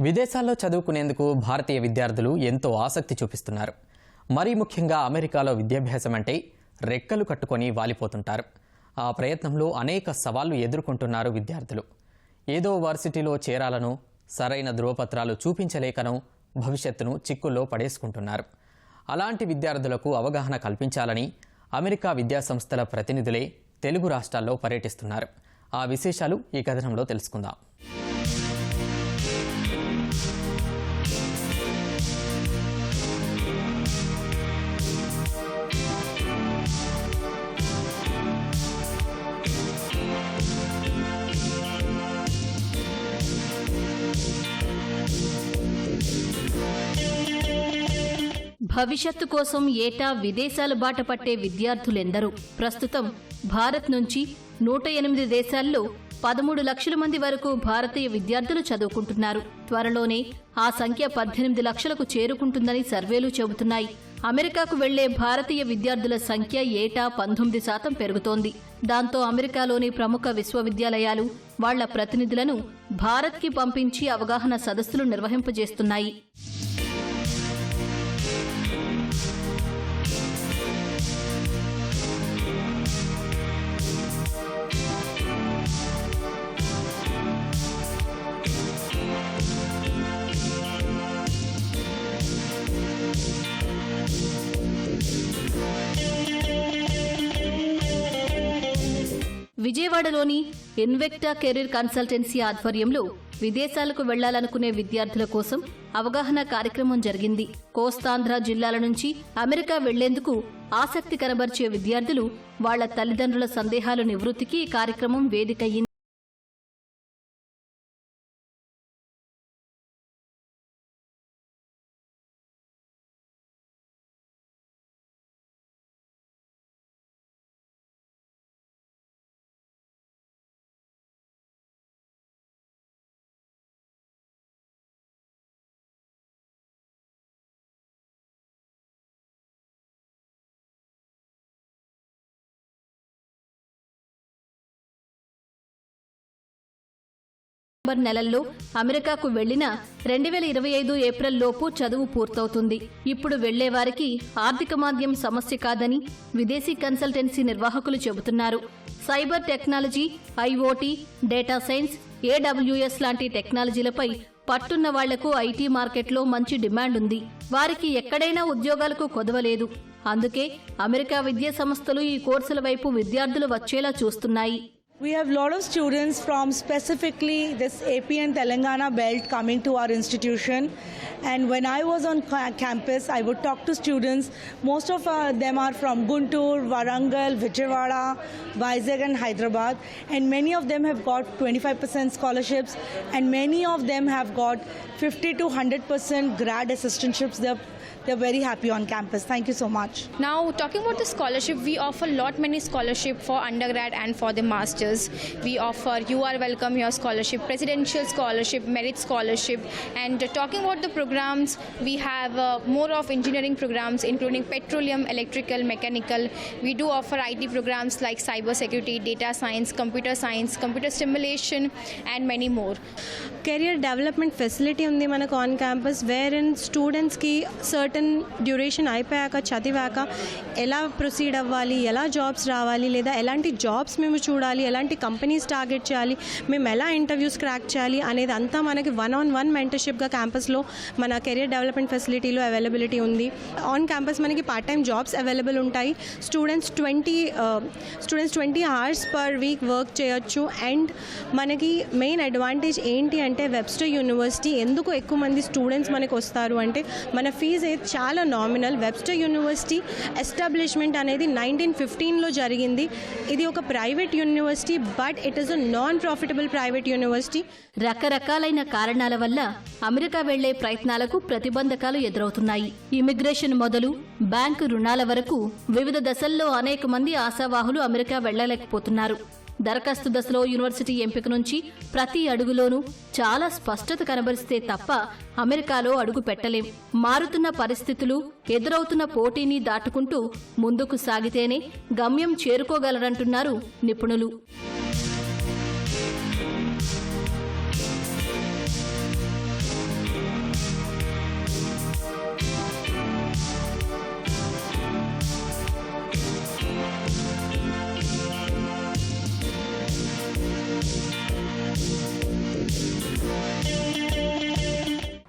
విదేశాల్లో చదువుకునేందుకు భారతీయ విద్యార్థులు ఎంతో ఆసక్తి చూపిస్తున్నారు. మరీ ముఖ్యంగా అమెరికాలో విద్యాభ్యాసం అంటే రెక్కలు కట్టుకొని వాలిపోతుంటారు. ఆ ప్రయత్నంలో అనేక సవాళ్ళు ఎదుర్కొంటున్నారు విద్యార్థులు. ఏదో వర్సిటీలో చేరాలను సరైన ధృవపత్రాలు చూపించలేకను భవిష్యత్తును చిక్కుల్లో పడేసుకుంటున్నారు. అలాంటి విద్యార్థులకు అవగాహన కల్పించాలని అమెరికా విద్యాసంస్థల ప్రతినిధులే తెలుగు రాష్ట్రాల్లో పర్యటిస్తున్నారు. ఆ విశేషాలు ఈ కథనంలో తెలుసుకుందాం. భవిష్యత్తు కోసం ఏటా విదేశాల బాట పట్టే విద్యార్థులెందరూ. ప్రస్తుతం భారత్ నుంచి నూట ఎనిమిది దేశాల్లో పదమూడు లక్షల మంది వరకు భారతీయ విద్యార్థులు చదువుకుంటున్నారు. త్వరలోనే ఆ సంఖ్య పద్దెనిమిది లక్షలకు చేరుకుంటుందని సర్వేలు చెబుతున్నాయి. అమెరికాకు వెళ్ళే భారతీయ విద్యార్థుల సంఖ్య ఏటా పంతొమ్మిది శాతం పెరుగుతోంది. దాంతో అమెరికాలోని ప్రముఖ విశ్వవిద్యాలయాలు వాళ్ళ ప్రతినిధులను భారత్కి పంపించి అవగాహన సదస్సులు నిర్వహింపజేస్తున్నాయి. విజయవాడలోని ఇన్వెక్టా కెరీర్ కన్సల్టెన్సీ ఆధ్వర్యంలో విదేశాలకు వెళ్ళాలనుకునే విద్యార్థుల కోసం అవగాహన కార్యక్రమం జరిగింది. కోస్తాంధ్ర జిల్లాల నుంచి అమెరికా వెళ్ళేందుకు ఆసక్తి కనబరిచే విద్యార్థులు వాళ్ళ తల్లిదండ్రుల సందేహాలు నివృత్తికి ఈ కార్యక్రమం వేదికయ్యింది. నవంబర్ నెలల్లో అమెరికాకు వెళ్ళిన రెండు వేల ఇరవై ఐదు ఏప్రిల్ లోపు చదువు పూర్తవుతుంది. ఇప్పుడు వెళ్ళే వారికి ఆర్థిక మాంద్యం సమస్య కాదని విదేశీ కన్సల్టెన్సీ నిర్వాహకులు చెబుతున్నారు. Cyber technology IOT data science AWS లాంటి టెక్నాలజీలపై పట్టున్న వాళ్ళకు ఐటీ మార్కెట్లో మంచి డిమాండ్ ఉంది. వారికి ఎక్కడైనా ఉద్యోగాలకు కొదవలేదు అందుకే అమెరికా విద్యా సంస్థలు ఈ కోర్సుల వైపు విద్యార్థులు వచ్చేలా చూస్తున్నాయి. We have a lot of students from specifically this AP and Telangana belt coming to our institution. And when I was on ca- campus, I would talk to students. Most of uh, them are from Guntur, Warangal, Vijayawada, Vizag, and Hyderabad. And many of them have got 25% scholarships, and many of them have got 50 to 100% grad assistantships. They're, they're very happy on campus. Thank you so much. Now, talking about the scholarship, we offer lot many scholarship for undergrad and for the masters. We offer You Are Welcome Your scholarship, presidential scholarship, merit scholarship, and uh, talking about the programs, we have uh, more of engineering programs, including petroleum, electrical, mechanical. We do offer IT programs like cyber security, data science, computer science, computer stimulation, and many more. Career development facility ఉంది మనకు on campus where in స్టూడెంట్స్కి certain duration అయిపోయాక చదివాక ఎలా proceed అవ్వాలి ఎలా jobs రావాలి లేదా ఎలాంటి జాబ్స్ మేము చూడాలి ఎలాంటి కంపెనీస్ టార్గెట్ చేయాలి? మేము ఎలా ఇంటర్వ్యూస్ క్రాక్ చేయాలి అనేది అంతా మనకి వన్ ఆన్ వన్ మెంటర్షిప్గా క్యాంపస్లో మన కెరియర్ డెవలప్మెంట్ ఫెసిలిటీలో అవైలబిలిటీ ఉంది. ఆన్ క్యాంపస్ మనకి పార్ట్ టైం జాబ్స్ అవైలబుల్ ఉంటాయి students twenty students twenty hours per week work చేయొచ్చు. అండ్ మనకి మెయిన్ అడ్వాంటేజ్ ఏంటి అంటే వెబ్స్టర్ యూనివర్సిటీ ఎందుకు ఎక్కువ మంది స్టూడెంట్స్ మనకు వస్తారు అంటే మన ఫీజు అయితే చాలా నామినల్ వెబ్స్టర్ యూనివర్సిటీ ఎస్టాబ్లిష్మెంట్ అనేది నైన్టీన్ ఫిఫ్టీన్లో జరిగింది. ఇది ఒక private university but it is a non profitable private university రకరకాలైన కారణాల వల్ల అమెరికా వెళ్ళే ప్రయత్నాలకు ప్రతిబంధకాలు ఎదురవుతున్నాయి. ఇమిగ్రేషన్ మొదలు బ్యాంకు రుణాల వరకు వివిధ దశల్లో అనేక మంది ఆశావాహులు అమెరికా వెళ్ళలేకపోతున్నారు. దరఖాస్తు దశలో యూనివర్సిటీ ఎంపిక నుంచి ప్రతి అడుగులోనూ చాలా స్పష్టత కనబరిస్తే తప్ప అమెరికాలో అడుగు పెట్టలేం. మారుతున్న పరిస్థితులు ఎదురవుతున్న పోటీని దాటుకుంటూ ముందుకు సాగితేనే గమ్యం చేరుకోగలరంటున్నారు నిపుణులు.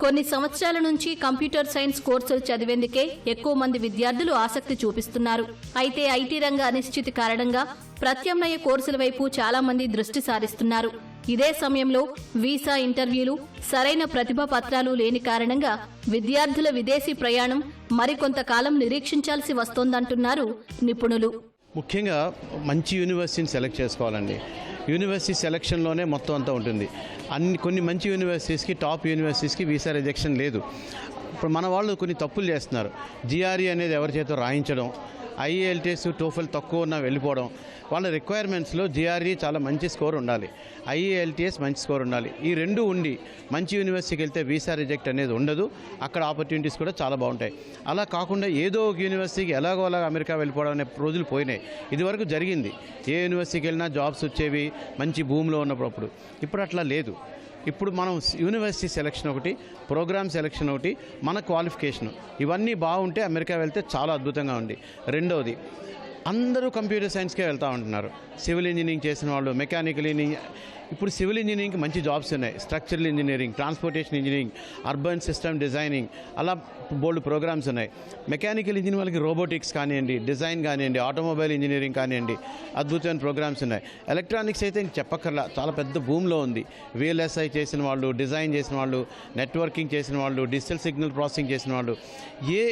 కొన్ని సంవత్సరాల నుంచి కంప్యూటర్ సైన్స్ కోర్సులు చదివేందుకే ఎక్కువ మంది విద్యార్థులు ఆసక్తి చూపిస్తున్నారు. అయితే ఐటీ రంగ అనిశ్చితి కారణంగా ప్రత్యామ్నాయ కోర్సుల వైపు చాలా మంది దృష్టి సారిస్తున్నారు. ఇదే సమయంలో వీసా ఇంటర్వ్యూలు సరైన ప్రతిభా పత్రాలు లేని కారణంగా విద్యార్థుల విదేశీ ప్రయాణం మరికొంతకాలం నిరీక్షించాల్సి వస్తోందంటున్నారు నిపుణులు. ముఖ్యంగా మంచి యూనివర్సిటీని సెలెక్ట్ చేసుకోవాలండి. యూనివర్సిటీ సెలక్షన్లోనే మొత్తం అంతా ఉంటుంది. అన్ని కొన్ని మంచి యూనివర్సిటీస్కి టాప్ యూనివర్సిటీస్కి వీసా రిజెక్షన్ లేదు. ఇప్పుడు మన వాళ్ళు కొన్ని తప్పులు చేస్తున్నారు. జిఆర్ఈ అనేది ఎవరి చేత రాయించడం ఐఏఎల్టీఎస్ టోఫెల్ తక్కువ ఉన్న వెళ్ళిపోవడం వాళ్ళ రిక్వైర్మెంట్స్లో జిఆర్ఈ చాలా మంచి స్కోర్ ఉండాలి. ఐఏఎల్టీఎస్ మంచి స్కోర్ ఉండాలి. ఈ రెండు ఉండి మంచి యూనివర్సిటీకి వెళ్తే వీసా రిజెక్ట్ అనేది ఉండదు. అక్కడ ఆపర్చునిటీస్ కూడా చాలా బాగుంటాయి. అలా కాకుండా ఏదో ఒక యూనివర్సిటీకి ఎలాగో అలాగ అమెరికా వెళ్ళిపోవడం అనే రోజులు పోయినాయి. ఇదివరకు జరిగింది. ఏ యూనివర్సిటీకి వెళ్ళినా జాబ్స్ వచ్చేవి మంచి భూమిలో ఉన్నప్పుడు. ఇప్పుడు అట్లా లేదు. ఇప్పుడు మనం యూనివర్సిటీ సెలక్షన్ ఒకటి ప్రోగ్రామ్ సెలక్షన్ ఒకటి మన క్వాలిఫికేషన్ ఇవన్నీ బాగుంటే అమెరికా వెళ్తే చాలా అద్భుతంగా ఉంది. రెండవది అందరూ కంప్యూటర్ సైన్స్కే వెళ్తూ ఉంటున్నారు. సివిల్ ఇంజనీరింగ్ చేసిన వాళ్ళు మెకానికల్ ఇంజనీరింగ్ ఇప్పుడు సివిల్ ఇంజనీరింగ్కి మంచి జాబ్స్ ఉన్నాయి. Structural engineering transportation engineering urban system designing అలా బోల్డ్ ప్రోగ్రామ్స్ ఉన్నాయి. మెకానికల్ ఇంజనీరింగ్ వాళ్ళకి రోబోటిక్స్ కానివ్వండి డిజైన్ కానివ్వండి ఆటోమొబైల్ ఇంజనీరింగ్ కానివ్వండి అద్భుతమైన ప్రోగ్రామ్స్ ఉన్నాయి. ఎలక్ట్రానిక్స్ అయితే చెప్పక్కర్లా చాలా పెద్ద భూమిలో ఉంది. విఎల్ఎస్ఐ చేసిన వాళ్ళు డిజైన్ చేసిన వాళ్ళు నెట్వర్కింగ్ చేసిన వాళ్ళు డిజిటల్ సిగ్నల్ ప్రాసెసింగ్ చేసిన వాళ్ళు ఏ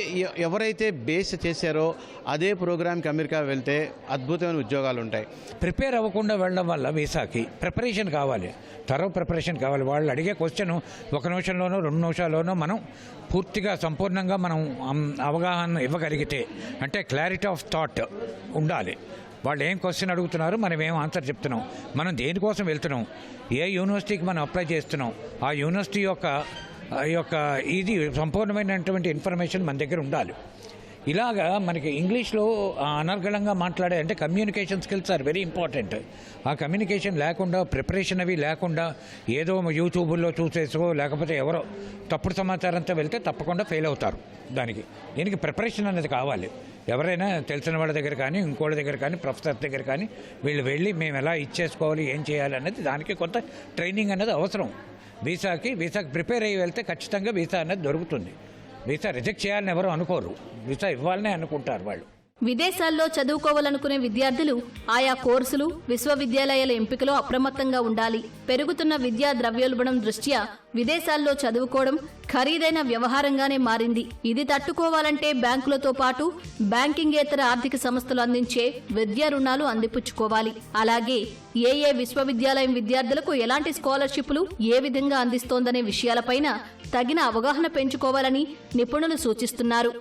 ఎవరైతే బేస్ చేశారో అదే ప్రోగ్రామ్కి అమెరికా వెళ్తే అద్భుతమైన ఉద్యోగాలు ఉంటాయి. ప్రిపేర్ అవ్వకుండా వెళ్ళడం వల్ల వీసాకి ప్రిపరేషన్ కావాలి. తరవ ప్రిపరేషన్ కావాలి. వాళ్ళు అడిగే క్వశ్చన్ ఒక నిమిషంలోనో రెండు నిమిషాల్లోనో మనం పూర్తిగా సంపూర్ణంగా మనం అవగాహన ఇవ్వగలిగితే అంటే క్లారిటీ ఆఫ్ థాట్ ఉండాలి. వాళ్ళు ఏం క్వశ్చన్ అడుగుతున్నారు? మనం ఏం ఆన్సర్ చెప్తున్నాం? మనం దేనికోసం వెళ్తున్నాం? ఏ యూనివర్సిటీకి మనం అప్లై చేస్తున్నాం? ఆ యూనివర్సిటీ యొక్క యొక్క ఇది సంపూర్ణమైనటువంటి ఇన్ఫర్మేషన్ మన దగ్గర ఉండాలి. ఇలాగా మనకి ఇంగ్లీష్లో అనర్గళంగా మాట్లాడే అంటే communication skills are very important ఆ కమ్యూనికేషన్ లేకుండా ప్రిపరేషన్ అవి లేకుండా ఏదో యూట్యూబ్లో చూసేసో లేకపోతే ఎవరో తప్పుడు సమాచారంతో వెళ్తే తప్పకుండా ఫెయిల్ అవుతారు దానికి. దీనికి ప్రిపరేషన్ అనేది కావాలి. ఎవరైనా తెలిసిన వాళ్ళ దగ్గర కానీ ఇంకోళ్ళ దగ్గర కానీ ప్రొఫెసర్ దగ్గర కానీ వీళ్ళు వెళ్ళి మేము ఎలా ఇచ్చేసుకోవాలి ఏం చేయాలి అనేది దానికి కొంత ట్రైనింగ్ అనేది అవసరం. వీసాకి వీసాకి ప్రిపేర్ అయ్యి వెళ్తే ఖచ్చితంగా వీసా అనేది దొరుకుతుంది. వీసా రిజెక్ట్ చేయాలని ఎవరు అనుకోరు. వీసా ఇవ్వాలనే అనుకుంటారు వాళ్ళు. విదేశాల్లో చదువుకోవాలనుకునే విద్యార్థులు ఆయా కోర్సులు విశ్వవిద్యాలయాల ఎంపికలో అప్రమత్తంగా ఉండాలి. పెరుగుతున్న విద్యా ద్రవ్యోల్బణం దృష్ట్యా విదేశాల్లో చదువుకోవడం ఖరీదైన వ్యవహారంగానే మారింది. ఇది తట్టుకోవాలంటే బ్యాంకులతో పాటు బ్యాంకింగేతర ఆర్థిక సంస్థలు అందించే విద్యా రుణాలు అందిపుచ్చుకోవాలి. అలాగే ఏ ఏ విశ్వవిద్యాలయం విద్యార్థులకు ఎలాంటి స్కాలర్షిప్లు ఏ విధంగా అందిస్తోందనే విషయాలపైన తగిన అవగాహన పెంచుకోవాలని నిపుణులు సూచిస్తున్నారు.